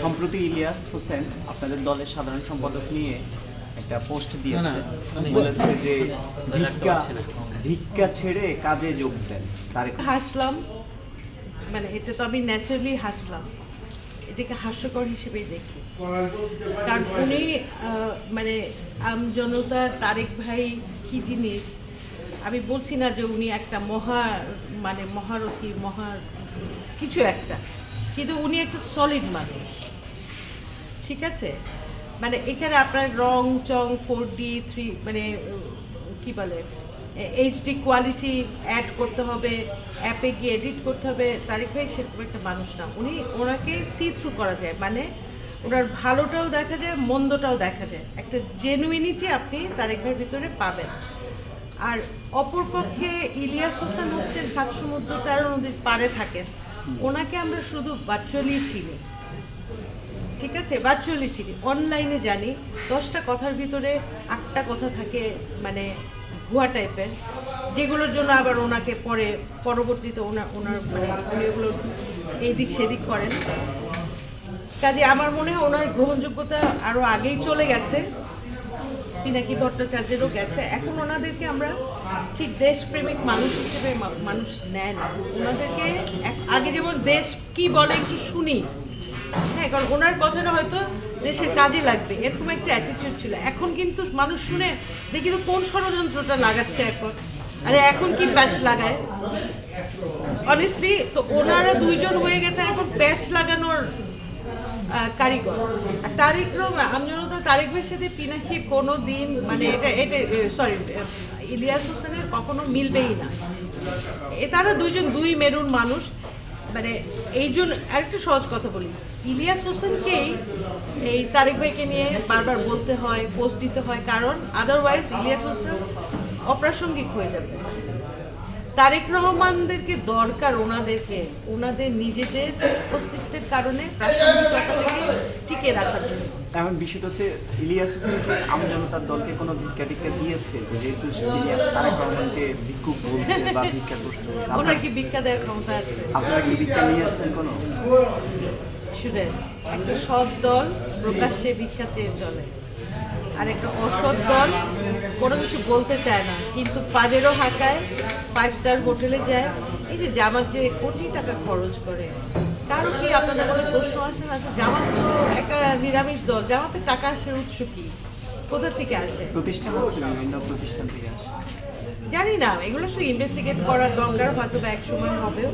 সম্প্রতি ইলিয়াস হোসেন আপনাদের দলের সাধারণ সম্পাদক নিয়ে একটা পোস্ট দিয়েছে। বলেছে যে ভিক্ষা ভিক্ষা ছেড়ে কাজে যোগ দেন তারেক হাসলাম। মানে এটা তো আমি ন্যাচারালি হাসলাম। এটাকে হাস্যকর হিসেবেই দেখি। কারণ উনি আহ, মানে আম জনতার তারেক ভাই কি জিনিস? আমি বলছি না যে উনি একটা মহা মানে মহারথী মহা কিছু একটা। কিন্তু উনি একটা সলিড মানুষ। ঠিক আছে? মানে এখানে আপনার রং চং ফোর ডি থ্রি মানে কি বলে? এইচডি কোয়ালিটি অ্যাড করতে হবে অ্যাপে গিয়ে এডিট করতে হবে। তারিখ ভাই সেরকম একটা মানুষ না। উনি ওনাকে সি থ্রু করা যায়। মানে ওনার ভালোটাও দেখা যায় মন্দটাও দেখা যায়। একটা জেনুইনিটি আপনি তারেক ভাইয়ের ভিতরে পাবেন। আর অপরপক্ষে ইলিয়াস হোসেন হচ্ছে সাত সমুদ্র তেরো নদীর পাড়ে থাকেন। ওনাকে আমরা শুধু ভার্চুয়ালি চিনি। ঠিক আছে? ভার্চুয়ালি চিনি। অনলাইনে জানি। দশটা কথার ভিতরে আটটা কথা থাকে মানে ভুয়া টাইপের যেগুলোর জন্য আবার ওনাকে পরে, পরবর্তীতে ওনার ওনার মানে উনি ওগুলো এইদিক সেদিক করেন। কাজে আমার মনে হয় ওনার গ্রহণযোগ্যতা আরও আগেই চলে গেছে। পিনাকি ভট্টাচার্যেরও গেছে। এখন ওনাদেরকে আমরা ঠিক দেশপ্রেমিক মানুষ হিসেবে মানুষ নেয় না। ওনাদেরকে আগে যেমন দেশ কি বলে একটু শুনি। হ্যাঁ কারণ ওনার কথাটা হয়তো দেশের কাজে লাগবে। এরকম একটা অ্যাটিটিউড ছিল। এখন কিন্তু মানুষ শুনে দেখি তো কোন ষড়যন্ত্রটা লাগাচ্ছে এখন। আরে এখন কি প্যাচ লাগায়? অনেস্টলি তো ওনারা দুইজন হয়ে গেছে এখন প্যাচ লাগানোর কারিগর। আর তারেক রহমান আমজনতা তারেক ভাইয়ের সাথে পিনাকি কোনো দিন মানে এটা এটা সরি ইলিয়াস হোসেনের কখনো মিলবেই না। এ, তারা দুইজন দুই মেরুন মানুষ। মানে এই জন্য আরেকটা সহজ কথা বলি। ইলিয়াস হোসেনকেই এই তারেক ভাইকে নিয়ে বারবার বলতে হয়, পোস্ট দিতে হয়, কারণ আদারওয়াইজ ইলিয়াস হোসেন অপ্রাসঙ্গিক হয়ে যাবে। তারেক রহমানদেরকে দরকার ওনাদেরকে, ওনাদের নিজেদের অস্তিত্বের কারণে প্রাসঙ্গিকতাটাকে টিকে রাখার জন্য। এখন বিষয়টা হচ্ছে, ইলিয়াস হোসেন কি আম জনতার দলকে কোনো ভিক্ষা টিক্ষা দিয়েছে? যেহেতু তারেক রহমানকে ভিক্ষুক বলছে। বা ভিক্ষা করছে? ওনার আপনার কি ভিক্ষা দেওয়ার ক্ষমতা আছে? আপনারা কি ভিক্ষা নিয়েছেন কোনো? শুনেন একটা সৎ দল প্রকাশ্যে ভিক্ষা চেয়ে চলে। আর একটা অসৎ দল কোনো কিছু বলতে চায় না কিন্তু পাজেরও হাঁকায় ফাইভ স্টার হোটেলে যায় এই যে জামাত যে কোটি টাকা খরচ করে কারও কি আপনাদের কোনো প্রশ্ন আসে না জামাত তো একটা নিরামিষ দল জামাতের টাকা আসে উৎস কি? কোথা থেকে আসে? প্রতিষ্ঠান হচ্ছে বিভিন্ন প্রতিষ্ঠান থেকে আসে। জানি না এগুলো শুধু ইনভেস্টিগেট করার দরকার হয়তো বা এক সময় হবেও।